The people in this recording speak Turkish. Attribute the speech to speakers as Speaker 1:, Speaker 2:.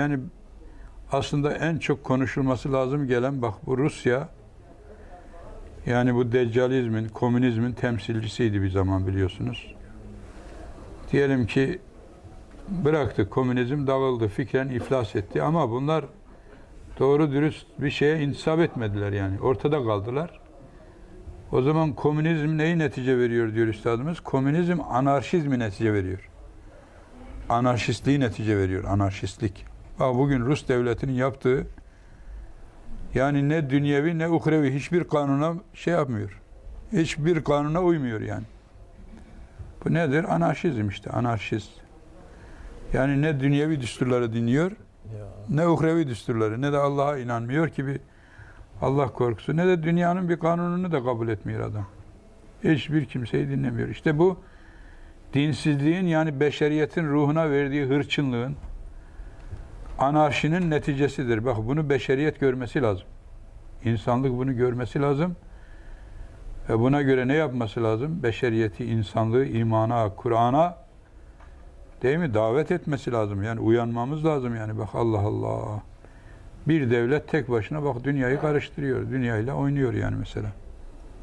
Speaker 1: Yani aslında en çok konuşulması lazım gelen bak bu Rusya yani bu deccalizmin, komünizmin temsilcisiydi bir zaman biliyorsunuz. Diyelim ki bıraktı komünizm dağıldı, fikren iflas etti ama bunlar doğru dürüst bir şeye intisap etmediler yani. Ortada kaldılar. O zaman komünizm neyi netice veriyor diyor üstadımız? Komünizm anarşizmi netice veriyor. Anarşistliği netice veriyor, anarşistlik. Bak bugün Rus devletinin yaptığı yani ne dünyevi ne uhrevi hiçbir kanuna şey yapmıyor. Hiçbir kanuna uymuyor yani. Bu nedir? Anarşizm işte, anarşist. Yani ne dünyevi düsturları dinliyor,
Speaker 2: Ya.
Speaker 1: ne uhrevi düsturları, ne de Allah'a inanmıyor ki bir Allah korkusu, ne de dünyanın bir kanununu da kabul etmiyor adam. Hiçbir kimseyi dinlemiyor. İşte bu dinsizliğin yani beşeriyetin ruhuna verdiği hırçınlığın, anarşinin neticesidir. Bak bunu beşeriyet görmesi lazım. İnsanlık bunu görmesi lazım. Ve buna göre ne yapması lazım? Beşeriyeti, insanlığı, imana, Kur'an'a değil mi? Davet etmesi lazım. Yani uyanmamız lazım yani. Bak Allah Allah. Bir devlet tek başına bak dünyayı karıştırıyor. Dünyayla oynuyor yani mesela.